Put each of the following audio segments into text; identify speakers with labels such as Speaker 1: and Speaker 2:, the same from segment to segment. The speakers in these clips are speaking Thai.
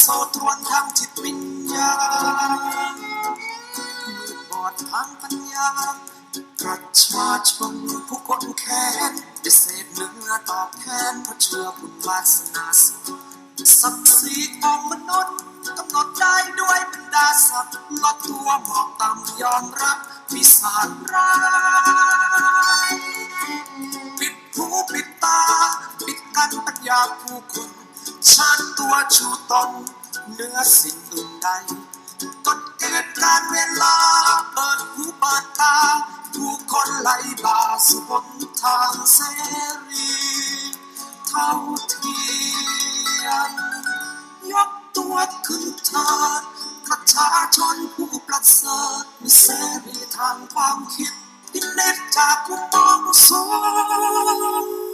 Speaker 1: โซ่ตรวนทางจิตวิญญาณมืดบอดทางปัญญาประชาชนผู้คนแค้นได้เศษเนื้อตอบแทนเพราะเชื่อบุญวาสนาสิศักดิ์ศรีของมนุษย์กำหนดได้ด้วยบรรดาศักดิ์ลดตัวหมอกต่ำยอมรับวิสารร้ายปิดหูปิดตา ปิดกันปัญญาผู้คน ชาติตัวชูตนเนื้อสิ่งอื่นใดกฎเกณฑ์การเวลา เปิดหูเปิดตา ผู้คนไหลบ่าสู่บนทางเสรี เท่าเทียมยกตัวขึ้นเถิดประชาชนผู้ประเสริฐมีเสรีทางความคิดพิเนตจากผู้มองสูง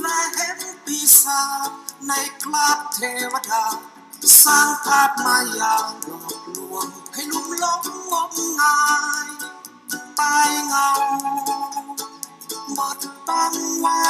Speaker 1: และเห็นปีศาจในคราบเทวดา สร้างภาพมายาหลอกลวง ให้ลุ่มหลงงมงายตายเงาหมดตั้งไว้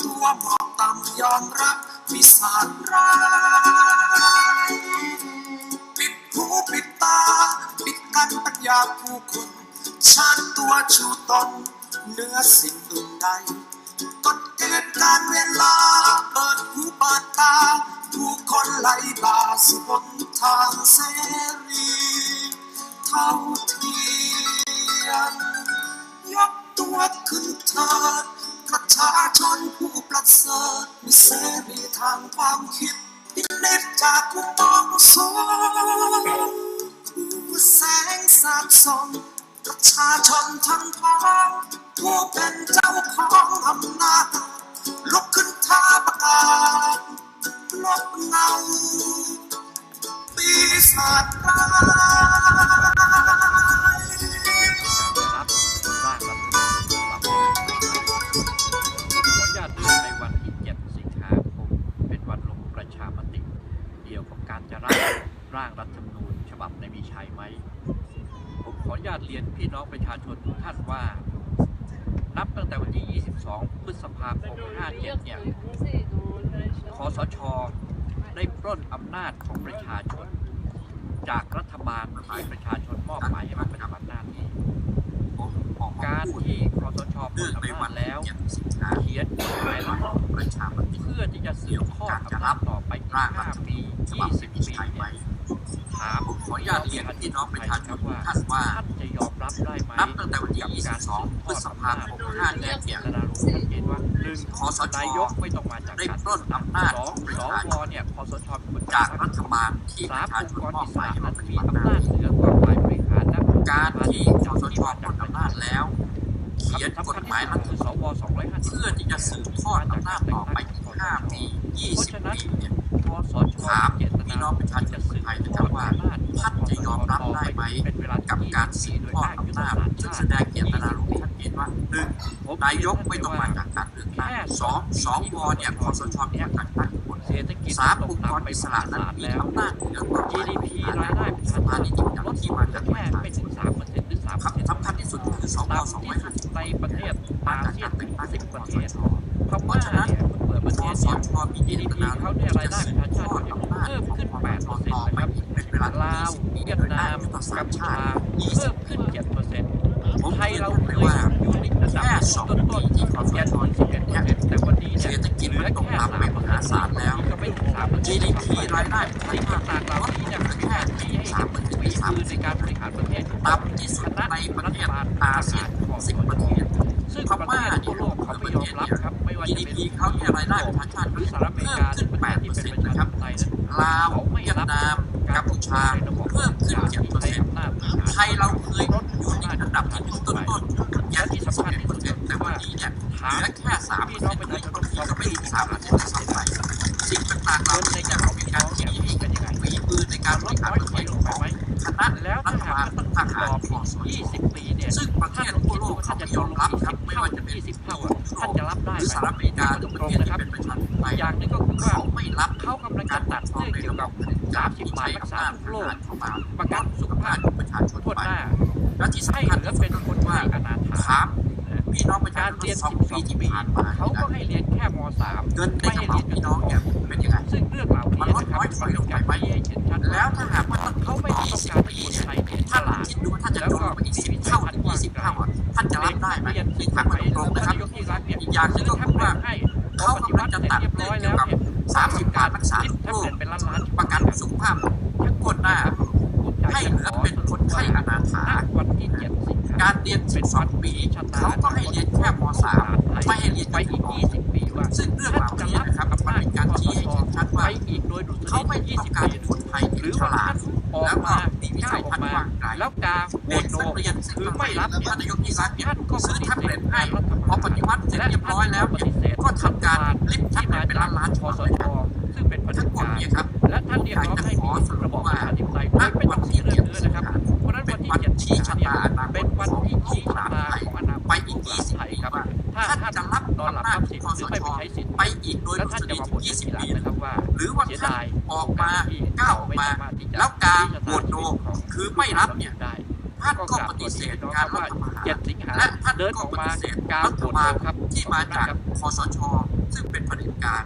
Speaker 1: ตัวหมอกต่ำยอมรับวิสารร้ายปิดหูปิดตา ปิดกันปัญญาผู้คนชาติตัวชูตนเนื้อสิ่งอื่นใดกฎเกณฑ์การเวลา เปิดหูเปิดตา ผู้คนไหลบ่าสู่บนทางเสรีเท่าเทียมยกตัวขึ้นเถิด ประชาชนผู้ประเสริฐมีเสรีทางความคิดพิเนตจากผู้มองสูงแสงสาดส่องประชาชนทั้งพ้องผู้เป็นเจ้าของอำนาจลุกขึ้นท้าประกาศลบเงาปีศาจร้าย
Speaker 2: บับไม่มีใช้ไหม ผมขออนุญาตเรียนพี่น้องประชาชนทุกท่านว่า นับตั้งแต่วันที่ 22 พฤษภาคม 57 เนี่ยคอสช ได้ปล้นอำนาจของประชาชน จากรัฐบาลที่ประชาชนมอบหมายให้มาปฏิบัติหน้าที่
Speaker 1: ออกา
Speaker 2: การที่คอสชปล้
Speaker 1: เนื่อง
Speaker 2: น
Speaker 1: ใน
Speaker 2: อำ
Speaker 1: วั
Speaker 2: นาจแล้วเขียนกฎหมายหลัก
Speaker 1: ประชามติ
Speaker 2: เพื่อที่จะสืบทออำนาจต่อไปอีก
Speaker 1: ร่างรัฐธรรม
Speaker 2: 5ปี 20 ปีเนี่ย ถาม
Speaker 1: ผมขออนุญาตเรียนพี่น้องประชาชนทุกท่านว่า
Speaker 2: ท่านจะยอมรับได้ไหม
Speaker 1: นับตั้งแต่วันที่
Speaker 2: กับการสืบ
Speaker 1: 22พ
Speaker 2: ท
Speaker 1: ฤ
Speaker 2: อด
Speaker 1: ษ
Speaker 2: อำ
Speaker 1: ภา
Speaker 2: นาจ
Speaker 1: คม57เนี่ย
Speaker 2: เจตนารู้ชัดเจนว่าหนึ่ง
Speaker 1: คอสช
Speaker 2: นายกไม่ต้องมาจาก
Speaker 1: ได้
Speaker 2: การ
Speaker 1: ปล้นอำนาจ
Speaker 2: สอง
Speaker 1: ประ
Speaker 2: ส
Speaker 1: ชาช
Speaker 2: วนเนี่ยคอสชเป็นคน
Speaker 1: จากรัฐบาลที่ป
Speaker 2: สา
Speaker 1: ระ
Speaker 2: ม
Speaker 1: ชา
Speaker 2: อง
Speaker 1: ชน
Speaker 2: ค์กร
Speaker 1: มอบ
Speaker 2: อิ
Speaker 1: ห
Speaker 2: ส
Speaker 1: มาย
Speaker 2: ระ
Speaker 1: ให้
Speaker 2: นั้
Speaker 1: มานปฏิบัติหน้า
Speaker 2: มีอำนาจเหนือกว่าฝ่ายบริหารและ
Speaker 1: การที่คอสชปล้นอำนาจแล้วเขียนกฎหมายรัฐธรรม
Speaker 2: สว250
Speaker 1: เพื่อที่จะสืบทอดอำนาจต่อไปอีก5ปี 20 ปีเนี่ย
Speaker 2: คอ สช
Speaker 1: ถามพี่น้องประชาชนคนไทยนะครับว่าท่านจะยอมรับได้ไหมกับการสืบทอดอำนาจซึ่งแสดงเจตนารู้ชัดเจนว่าหนึ่งนายกไม่ต้องมาจากการเลือกตั้งสองสวเนี่ยคอสชมีการตั้งคน
Speaker 2: เศรษฐกิจ
Speaker 1: สามองค์กรอิสระนั้นมี
Speaker 2: แล้ว
Speaker 1: อำนาจเหนือกว่าฝ่ายบ
Speaker 2: GDP
Speaker 1: ริหาร
Speaker 2: รายได้ประ
Speaker 1: ส
Speaker 2: ชา
Speaker 1: ภา
Speaker 2: ชน
Speaker 1: นิติบัญญั
Speaker 2: ล
Speaker 1: ติ
Speaker 2: ด
Speaker 1: ที่
Speaker 2: ล
Speaker 1: มางจากป
Speaker 2: แค่
Speaker 1: ระชา
Speaker 2: ไม่
Speaker 1: ช
Speaker 2: ถึ
Speaker 1: น
Speaker 2: ง3เปอร์เซ็นต์หรือ3
Speaker 1: ครับสำคัญที่สุดคือสว
Speaker 2: ต่ำที่สุดในประเทศ
Speaker 1: มา
Speaker 2: อา
Speaker 1: จาก
Speaker 2: เซีย
Speaker 1: กานร
Speaker 2: ถึ
Speaker 1: แต่
Speaker 2: ง
Speaker 1: งตั้ง
Speaker 2: 10
Speaker 1: ข
Speaker 2: ป
Speaker 1: อง
Speaker 2: ระ
Speaker 1: ค
Speaker 2: เท
Speaker 1: อส
Speaker 2: ศ
Speaker 1: ช
Speaker 2: เพราะ
Speaker 1: เพ
Speaker 2: ว่า
Speaker 1: ราะฉะนั้น
Speaker 2: เนี่ยเปิดประเทศเนี่ย
Speaker 1: ชมีเจต
Speaker 2: GDP
Speaker 1: นา
Speaker 2: เขาเนี่ยรายได้ประชาชาติเนี่ยเพิ่มขึ้น8
Speaker 1: ของ
Speaker 2: เปอร์เซ็น
Speaker 1: ต์
Speaker 2: นะครับ
Speaker 1: ลา
Speaker 2: วเวียดนามกัมพู
Speaker 1: ชา
Speaker 2: เพิ่มขึ้น7เปอร์เซ็นต์ไทยเราเค
Speaker 1: ย
Speaker 2: อยู่ในระดับต้นๆ
Speaker 1: ที่คอส
Speaker 2: เจ็ด
Speaker 1: ช
Speaker 2: สิบเอ็ดเปอร์เซ็นต์แต่วันนี้เนี่ย
Speaker 1: เศรษฐกิจมันตกต่ำไปมหาศาลแล้ว
Speaker 2: ก็ไม่ถึง3เปอร์เซ็นต์
Speaker 1: GDP รายได้ประ
Speaker 2: สิ่ง
Speaker 1: ชาชา
Speaker 2: ต่างๆเหล่านี้เนี่ย
Speaker 1: ลด
Speaker 2: แค่ที่ให้เห็นฝีมือในการบริหารประเทศ
Speaker 1: ต่ำที่สุดในประเทศอาเซียน10ประเทศ
Speaker 2: ซึ่ง
Speaker 1: พม่า
Speaker 2: ทั่วโลก เขาไม่ยอมรับครับ ไม่ว่าจะเป็น
Speaker 1: GDP เขาเนี่ยรายได้ประชาชาติ
Speaker 2: หรือสหรัฐอเมริกาหรือประเทศที่เป็นประชาธิปไตยนั้น
Speaker 1: ลาว
Speaker 2: เขาไม่
Speaker 1: เวียด
Speaker 2: รับ
Speaker 1: นามกัมพูชา
Speaker 2: ระบบ
Speaker 1: เพิ่มขึ้น
Speaker 2: การที่ใช้อำนาจบริหาร
Speaker 1: ไทยเราเคยอยู่ในอันดับที่เป็นต้นต้นๆยันที่สำคัญที่สุดแต่วันนี้เนี่ยเหลือแค่สามเปอร์เซ็นต์เลยบางทีก็ไม่ถึงสามเปอร์เซ็นต์ซ้ำไปสิ่งต่างๆเหล่านี้จะมีการชี้ให้เห็นฝีมือในการบริหารประเทศของคณะ
Speaker 2: แล้ว
Speaker 1: รั
Speaker 2: ถ้า
Speaker 1: ฐ
Speaker 2: หาก
Speaker 1: บาล
Speaker 2: ว่าต้อง
Speaker 1: ท
Speaker 2: ร
Speaker 1: หาร
Speaker 2: อ
Speaker 1: คอสช
Speaker 2: 20ปีเนี่ย
Speaker 1: ซึ่งประเทศทั่วโลกเขาไม่ยอมรับครับไม่ว่าจะเป็น
Speaker 2: 20เท่าอะ ท่านจะรับได้
Speaker 1: หรือสหรัฐอเมริกาหรือประเทศที่เป็นประชาธิปไตย
Speaker 2: อย่างหนึงก็คือว่า
Speaker 1: เขาไม่รับ
Speaker 2: เขากำลังจะตัดเรื่องเกี่ยวกับ30บาทรักษาทุกโรค
Speaker 1: เข้ามา
Speaker 2: ประกันสุขภาพ
Speaker 1: ของประชาชน
Speaker 2: ทั่ว
Speaker 1: ไป
Speaker 2: หน้า
Speaker 1: และที่
Speaker 2: ให้
Speaker 1: สำคัญ
Speaker 2: เหลือ
Speaker 1: ที่สุ
Speaker 2: เป็
Speaker 1: ด
Speaker 2: น
Speaker 1: ก็
Speaker 2: ค
Speaker 1: คื
Speaker 2: น
Speaker 1: อว่า
Speaker 2: ไข้อนาถา
Speaker 1: ถามพี่น้องประชา
Speaker 2: การ
Speaker 1: ชน
Speaker 2: เรียน
Speaker 1: สองปี
Speaker 2: 12
Speaker 1: ที่
Speaker 2: ปี
Speaker 1: ผ่านมา
Speaker 2: เขาก็ให้เรียนแค่ม .3
Speaker 1: เงินใน
Speaker 2: ไม่
Speaker 1: กระ
Speaker 2: ให้
Speaker 1: เป๋า
Speaker 2: เรียนจน
Speaker 1: พี่
Speaker 2: จ
Speaker 1: น้อง
Speaker 2: บ
Speaker 1: เนี่ยเป็นยังไง
Speaker 2: ซึ่งเรื่องเหล่านี้นะครับมันเป็นการชี้ให้เห็นชัด
Speaker 1: แล้ว
Speaker 2: ว่า
Speaker 1: ถ้าหากว่าต้อง
Speaker 2: เขาไม่ได้ต้องการให้คนไทยเนี่ยฉ
Speaker 1: ท่าน
Speaker 2: ลาด
Speaker 1: คิดดูว่าท่านจะจนลงไปอีกสิบเท่าถึงยี่สิบเท่าอะท่านจะรับได้ไหม
Speaker 2: เรียน
Speaker 1: ที่
Speaker 2: ที่
Speaker 1: ถา
Speaker 2: ทามง
Speaker 1: มา
Speaker 2: ไป
Speaker 1: ตรงๆนะครับ
Speaker 2: นายกที่รัก เนี่ย
Speaker 1: อีกอย่างหนึงก็คือว่า
Speaker 2: ให้
Speaker 1: เขากำลังจะตัด
Speaker 2: เรียบ
Speaker 1: เรื่
Speaker 2: ร้
Speaker 1: อ
Speaker 2: องย
Speaker 1: เกี่
Speaker 2: แล้
Speaker 1: ยววกับ
Speaker 2: เนี่ย
Speaker 1: สามสิบบาทรักษาทุก
Speaker 2: ถ้า
Speaker 1: โร
Speaker 2: เกิ
Speaker 1: ค
Speaker 2: ดเป็นล้านล้าน
Speaker 1: ประกันสุขภาพทั้งคนหน้าให้เหลือเป็นคนไข้อนาถา
Speaker 2: วันที่เจ็ดสิงหา
Speaker 1: การเรียน12ปีเขาก็ให้เรียน ที่
Speaker 2: รัก
Speaker 1: เนี่ยท่านก็ซื้อแท็บเล็ตให้
Speaker 2: รัฐบาล
Speaker 1: พอปฏิวัติเสร็จเรียบร้อยแล้ว
Speaker 2: คอสช ซึ่งเป็น
Speaker 1: เผด็จการ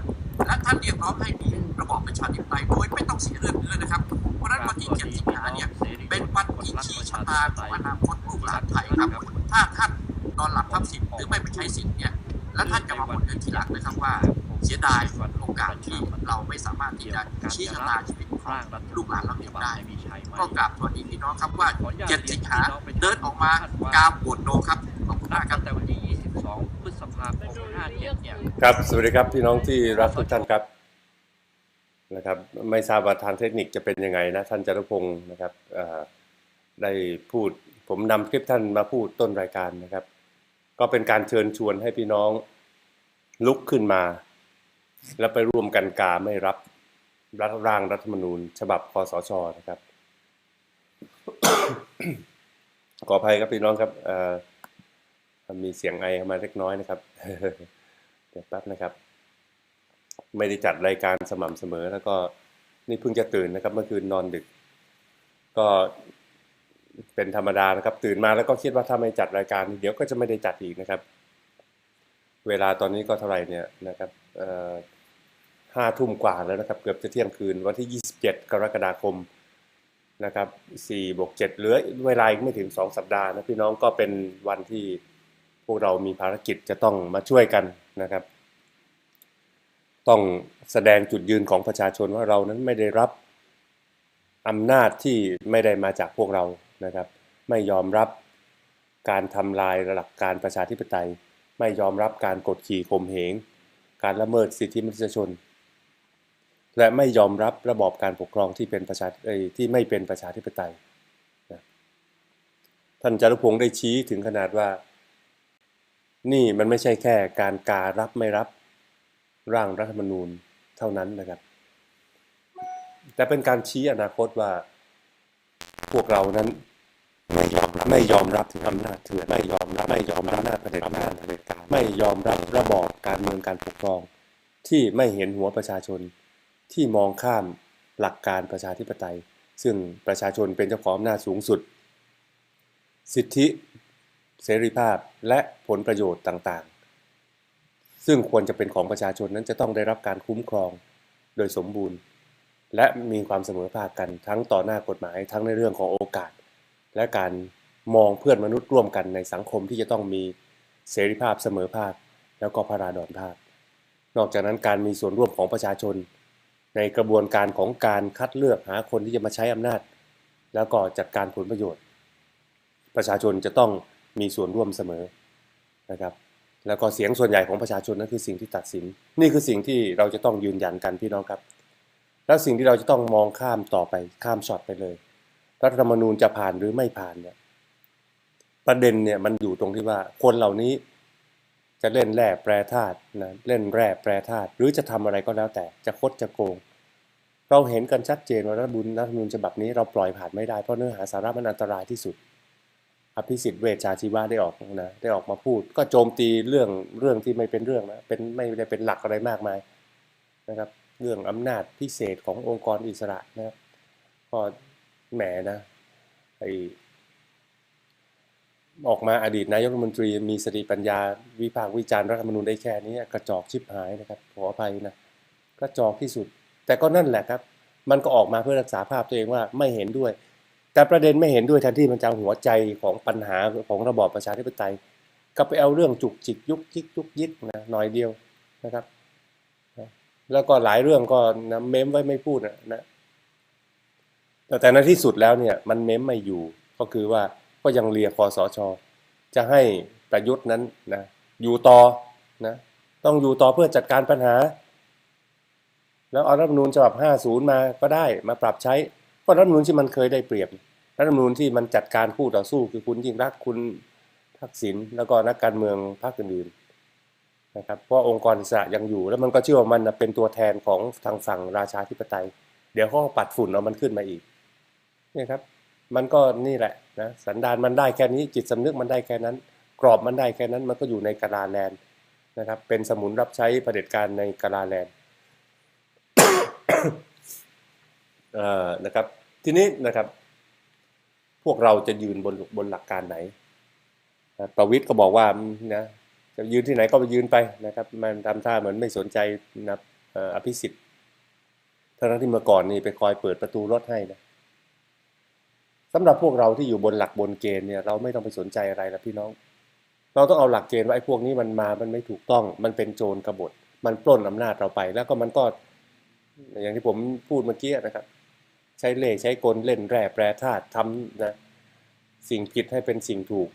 Speaker 1: และท่านเรียกร้องให้มีระบอบประชาธิปไตยโดยไม่ต้องเสียเลือดเนื้อนะครับ เพราะนั้นวันที่7สิงหาเนี่ยเป็นวันที่ชี้ชะตาของอนาคตลูกหลานไทยครับ ถ้าท่านนอนหลับทับสิทธิ์หรือไม่ไปใช้สิทธิ์เนี่ยแล้วท่านจะมาบ่นกันทีหลังนะครับว่าเสียดายโอกาสที่เราไม่สามารถที่จะชี้ชะตาชีวิตของลูกหลานเราเองได้ก็กราบสวัสดีพี่น้องครับว่า7สิงหาเดินออกมากาโหวตโนครับขอบคุณมากครับ
Speaker 2: แต่วันที่22าคม57เนี่ย
Speaker 3: ครับ สวัสดีครับพี่น้องที่รักทุกท่านครับนะครับ ไม่ทราบว่าทางเทคนิคจะเป็นยังไงนะท่านจารุพงศ์นะครับได้พูดผมนำคลิปท่านมาพูดต้นรายการนะครับ ก็เป็นการเชิญชวนให้พี่น้องลุกขึ้นมา แล้วไปร่วมกันกาไม่รับรัฐร่างรัฐธรรมนูญ ฉบับคอสชนะครับ ขออภัยครับพี่น้องครับอ มีเสียงไอมาเล็กน้อยนะครับ เดี๋ยวแป๊บนะครับ ไม่ได้จัดรายการสม่ำเสมอ แล้วก็นี่เพิ่งจะตื่นนะครับ เมื่อคืนนอนดึก ก็เป็นธรรมดานะครับ ตื่นมาแล้วก็คิดว่าถ้าไม่จัดรายการเดี๋ยวก็จะไม่ได้จัดอีกนะครับ เวลาตอนนี้ก็เท่าไหร่เนี่ยนะครับห้าทุ่มกว่าแล้วนะครับ เกือบจะเที่ยงคืนวันที่ 27 กรกฎาคมนะครับ4บวก7เหลือเวลาอีกไม่ถึง 2 สัปดาห์นะพี่น้องก็เป็นวันที่ วกเรามีภารกิจจะต้องมาช่วยกันนะครับ ต้องแสดงจุดยืนของประชาชนว่าเรานั้นไม่ได้รับอำนาจที่ไม่ได้มาจากพวกเรานะครับ ไม่ยอมรับการทำลายหลักการประชาธิปไตย ไม่ยอมรับการกดขี่ข่มเหง การละเมิดสิทธิมนุษยชน และไม่ยอมรับระบอบการปกครองที่เป็นประชาเอ่ยที่ไม่เป็นประชาธิปไตยท่านจารุพงศ์ได้ชี้ถึงขนาดว่า นี่มันไม่ใช่แค่การการรับไม่รับร่างรัฐธรรมนูญเท่านั้นนะครับ แต่เป็นการชี้อนาคตว่า พวกเรานั้น ไม่ยอมรับไม่ยอมรับถึงอำนาจเถื่อนไม่ยอมรับไม่ยอมรับอำนาจเผด็จการเผด็จการไม่ยอมรับระบอบการเมืองการปกครอง ที่ไม่เห็นหัวประชาชน ที่มองข้ามหลักการประชาธิปไตย ซึ่งประชาชนเป็นเจ้าของอำนาจสูงสุด สิทธิ เสรีภาพและผลประโยชน์ต่างๆ ซึ่งควรจะเป็นของประชาชนนั้นจะต้องได้รับการคุ้มครองโดยสมบูรณ์ และมีความเสมอภาคกันทั้งต่อหน้ากฎหมายทั้งในเรื่องของโอกาส และการมองเพื่อนมนุษย์ร่วมกันในสังคมที่จะต้องมีเสรีภาพเสมอภาค แล้วก็พระราดอนภาค นอกจากนั้นการมีส่วนร่วมของประชาชน ในกระบวนการของการคัดเลือกหาคนที่จะมาใช้อำนาจ แล้วก็จัดการผลประโยชน์ ประชาชนจะต้อง มีส่วนร่วมเสมอนะครับ แล้วก็เสียงส่วนใหญ่ของประชาชนนั่นคือสิ่งที่ตัดสิน นี่คือสิ่งที่เราจะต้องยืนยันกันพี่น้องครับ แล้วสิ่งที่เราจะต้องมองข้ามต่อไปข้ามช็อตไปเลย รัฐธรรมนูญจะผ่านหรือไม่ผ่านเนี่ยประเด็นเนี่ยมันอยู่ตรงที่ว่าคนเหล่านี้จะเล่นแร่แปรธาตุนะเล่นแร่แปรธาตุหรือจะทำอะไรก็แล้วแต่จะคดจะโกง เราเห็นกันชัดเจนว่ารัฐบุญรัฐธรรมนูญฉบับนี้เราปล่อยผ่านไม่ได้เพราะเนื้อหาสาระมันอันตรายที่สุด ภิสิทธิ์เวชชาชีวะได้ออกนะได้ออกมาพูด ก็โจมตีเรื่องเรื่องที่ไม่เป็นเรื่องนะเป็นไม่ได้เป็นหลักอะไรมากมายนะครับ เรื่องอำนาจพิเศษขององค์กรอิสระนะครับก็แหมนะไอออกมาอดีตนายกรัฐมนตรีมีสติปัญญาวิพากษ์วิจารณ์รัฐธรรมนูญได้แค่นี้กระจอกชิบหายนะครับขออภัยนะกระจอกที่สุด แต่ก็นั่นแหละครับ มันก็ออกมาเพื่อรักษาภาพตัวเองว่าไม่เห็นด้วย แต่ประเด็นไม่เห็นด้วยแทนที่มันจะหัวใจของปัญหาของระบอบประชาธิปไตยก็ไปเอาเรื่องจุกจิกยุกยิกยุกยิกนะหน่อยเดียวนะครับ แล้วก็หลายเรื่องก็นะเม้มไว้ไม่พูดนะนะแต่ในที่สุดแล้วเนี่ยมันเม้มไม่อยู่ก็คือว่าก็ยังเรียกคอสชจะให้ประยุทธ์นั้นนะอยู่ต่อนะต้องอยู่ต่อเพื่อจัดการปัญหา แล้วเอารัฐมนูญฉบับ 50 มาก็ได้มาปรับใช้เพราะรัฐมนูญที่มันเคยได้เปรียบ รัฐธรรมนูญที่มันจัดการคู่ต่อสู้คือคุณยิ่งรักคุณทักษิณแล้วก็นักการเมืองพรรคอื่นๆนะครับเพราะองค์กรอิสระยังอยู่ แล้วมันก็เชื่อว่ามันเป็นตัวแทนของทางฝั่งราชาธิปไตย เดี๋ยวเขาปัดฝุ่นเอามันขึ้นมาอีกนี่ครับ มันก็นี่แหละนะสันดานมันได้แค่นี้จิตสำนึกมันได้แค่นั้น กรอบมันได้แค่นั้นมันก็อยู่ในกาลาแลนด์นะครับ เป็นสมุนรับใช้เผด็จการในกาลาแลนด์นะครับทีนี้นะครับ พวกเราจะยืนบนบนหลักการไหนประวิทย์ก็บอกว่านะจะยืนที่ไหนก็ไปยืนไปนะครับ มันทำท่าเหมือนไม่สนใจนะอภิสิทธิ์ทั้งที่เมื่อก่อนนี่ไปคอยเปิดประตูรถให้นะสำหรับพวกเราที่อยู่บนหลักบนเกณฑ์เนี่ยเราไม่ต้องไปสนใจอะไรนะพี่น้อง เราต้องเอาหลักเกณฑ์ว่าไอ้พวกนี้มันมา มันไม่ถูกต้อง มันเป็นโจรกบฏ มันปล้นอำนาจเราไป แล้วก็มันก็อย่างที่ผมพูดเมื่อกี้นะครับ ใช้เล่ใช้กลเล่นแร่แปรธาตุทำนะสิ่งผิดให้เป็นสิ่งถูก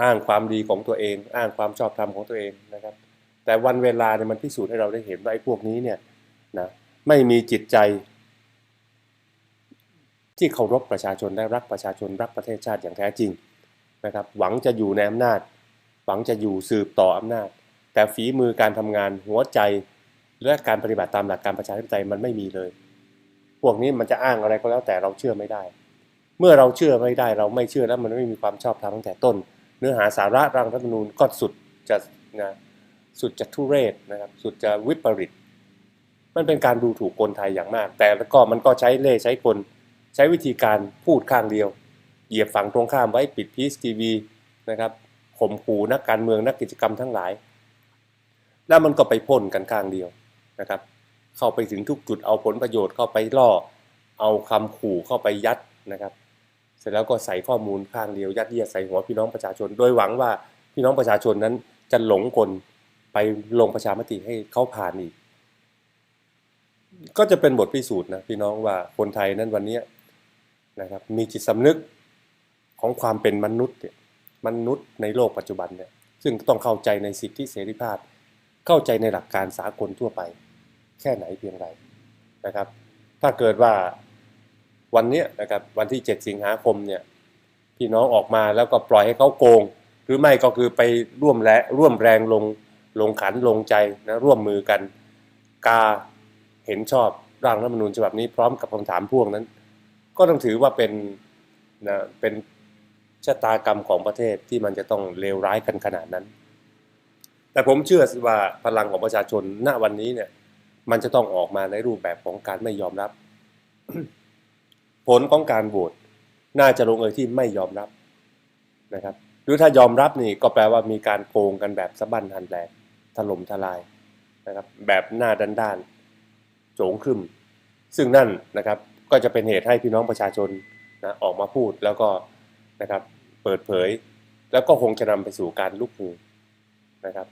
Speaker 3: อ้างความดีของตัวเอง อ้างความชอบธรรมของตัวเองนะครับ แต่วันเวลาเนี่ยมันพิสูจน์ให้เราได้เห็นว่าไอ้พวกนี้เนี่ยนะไม่มีจิตใจ ที่เคารพประชาชนและรักประชาชนรักประเทศชาติอย่างแท้จริงนะครับ หวังจะอยู่ในอำนาจ หวังจะอยู่สืบต่ออำนาจ แต่ฝีมือการทำงานหัวใจและการปฏิบัติตามหลักการประชาธิปไตยมันไม่มีเลย พวกนี้มันจะอ้างอะไรก็แล้วแต่เราเชื่อไม่ได้ เมื่อเราเชื่อไม่ได้เราไม่เชื่อแล้วมันไม่มีความชอบธรรมตั้งแต่ต้น เนื้อหาสาระร่างรัฐธรรมนูญก็สุดจะนะสุดจะทุเรศนะครับสุดจะวิปริต มันเป็นการดูถูกคนไทยอย่างมาก แต่ก็มันก็ใช้เล่ใช้กลใช้วิธีการพูดข้างเดียว เหยียบฝั่งตรงข้ามไว้ปิดพีซทีวีนะครับข่มขู่นักการเมืองนักกิจกรรมทั้งหลาย แล้วมันก็ไปพ่นกันข้างเดียวนะครับ เข้าไปถึงทุกจุดเอาผลประโยชน์เข้าไปล่อ เอาคำขู่เข้าไปยัดนะครับ เสร็จแล้วก็ใส่ข้อมูลข้างเดียวยัดเยียดใส่หัวพี่น้องประชาชน โดยหวังว่าพี่น้องประชาชนนั้นจะหลงกลไปลงประชามติให้เขาผ่านอีก ก็จะเป็นบทพิสูจน์นะพี่น้องว่าคนไทยนั้นวันนี้นะครับมีจิตสำนึกของความเป็นมนุษย์เนี่ยมนุษย์ในโลกปัจจุบันเนี่ยซึ่งต้องเข้าใจในสิทธิเสรีภาพ เข้าใจในหลักการสากลทั่วไป แค่ไหนเพียงไรนะครับ ถ้าเกิดว่าวันนี้นะครับวันที่ 7 สิงหาคมเนี่ยพี่น้องออกมาแล้วก็ปล่อยให้เขาโกง หรือไม่ก็คือไปร่วมและร่วมแรงลงลงขันลงใจนะร่วมมือกัน กาเห็นชอบร่างรัฐธรรมนูญฉบับนี้พร้อมกับคำถามพ่วงนั้น ก็ต้องถือว่าเป็นนะเป็นชะตากรรมของประเทศที่มันจะต้องเลวร้ายกันขนาดนั้น แต่ผมเชื่อว่าพลังของประชาชนณวันนี้เนี่ย มันจะต้องออกมาในรูปแบบของการไม่ยอมรับ ผลของการโหวตน่าจะลงเอยที่ไม่ยอมรับนะครับ หรือถ้ายอมรับนี่ก็แปลว่ามีการโกงกันแบบสะบั้นหันแหลกถล่มทลายนะครับแบบหน้าด้านด้านโจงขึ้นซึ่งนั่นนะครับก็จะเป็นเหตุให้พี่น้องประชาชนนะออกมาพูดแล้วก็นะครับเปิดเผย แล้วก็คงจะนำไปสู่การลุกฮือนะครับ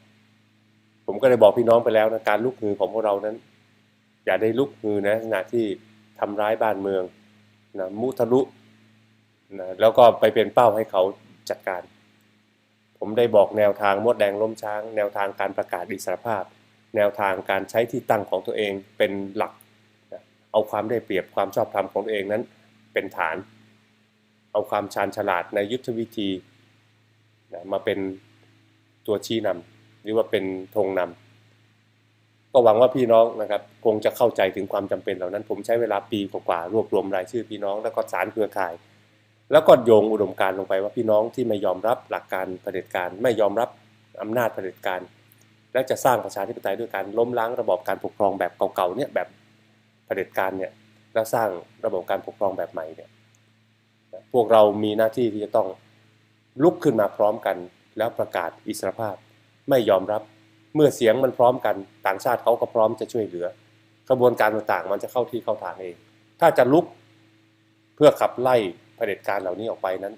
Speaker 3: ก็ได้บอกพี่น้องไปแล้วนะการลุกฮือของพวกเรานั้น อย่าได้ลุกฮือนะขณะที่ทำร้ายบ้านเมืองนะมุทะลุนะแล้วก็ไปเป็นเป้าให้เขาจัดการผผมได้บอกแนวทางมดแดงล้มช้าง แนวทางการประกาศอิสรภาพ แนวทางการใช้ที่ตั้งของตัวเองเป็นหลักนะเอาความได้เปรียบความชอบธรรมของตัวเองนั้นเป็นฐาน เอาความชาญฉลาดในยุทธวิธีนะมาเป็นตัวชี้นำ หรือว่าเป็นธงนำก็หวังว่าพี่น้องนะครับ คงจะเข้าใจถึงความจำเป็นเหล่านั้น ผมใช้เวลาปีกว่าๆรวบรวมรายชื่อพี่น้อง แล้วก็สารเครือข่าย แล้วก็โยงอุดมการณ์ลงไปว่าพี่น้องที่ไม่ยอมรับหลักการเผด็จการ ไม่ยอมรับอำนาจเผด็จการ และจะสร้างประชาธิปไตยด้วยการล้มล้างระบอบการปกครองแบบเก่าๆเนี่ยแบบเผด็จการเนี่ยแล้วสร้างระบบการปกครองแบบใหม่เนี่ยพวกเรามีหน้าที่ที่จะต้องลุกขึ้นมาพร้อมกัน แล้วประกาศอิสรภาพ ไม่ยอมรับ เมื่อเสียงมันพร้อมกัน ต่างชาติเขาก็พร้อมจะช่วยเหลือ กระบวนการต่างๆ มันจะเข้าที่เข้าทางเอง ถ้าจะลุกเพื่อขับไล่เผด็จการเหล่านี้ออกไปนั้น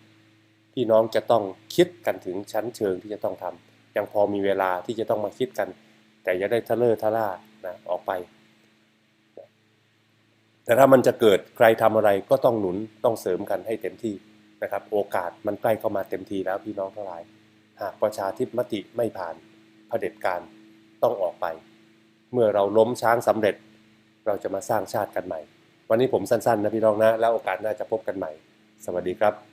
Speaker 3: พี่น้องจะต้องคิดกันถึงชั้นเชิงที่จะต้องทำยังพอมีเวลาที่จะต้องมาคิดกัน แต่อย่าได้ทะเลอทะล่านะออกไป แต่ถ้ามันจะเกิดใครทำอะไรก็ต้องหนุนต้องเสริมกันให้เต็มที่นะครับ โอกาสมันใกล้เข้ามาเต็มทีแล้วพี่น้องทั้งหลาย หากประชาธิปไตยไม่ผ่านเผด็จการต้องออกไป เมื่อเราล้มช้างสำเร็จ เราจะมาสร้างชาติกันใหม่ วันนี้ผมสั้นๆนะพี่น้องนะ แล้วโอกาสหน้าจะพบกันใหม่ สวัสดีครับ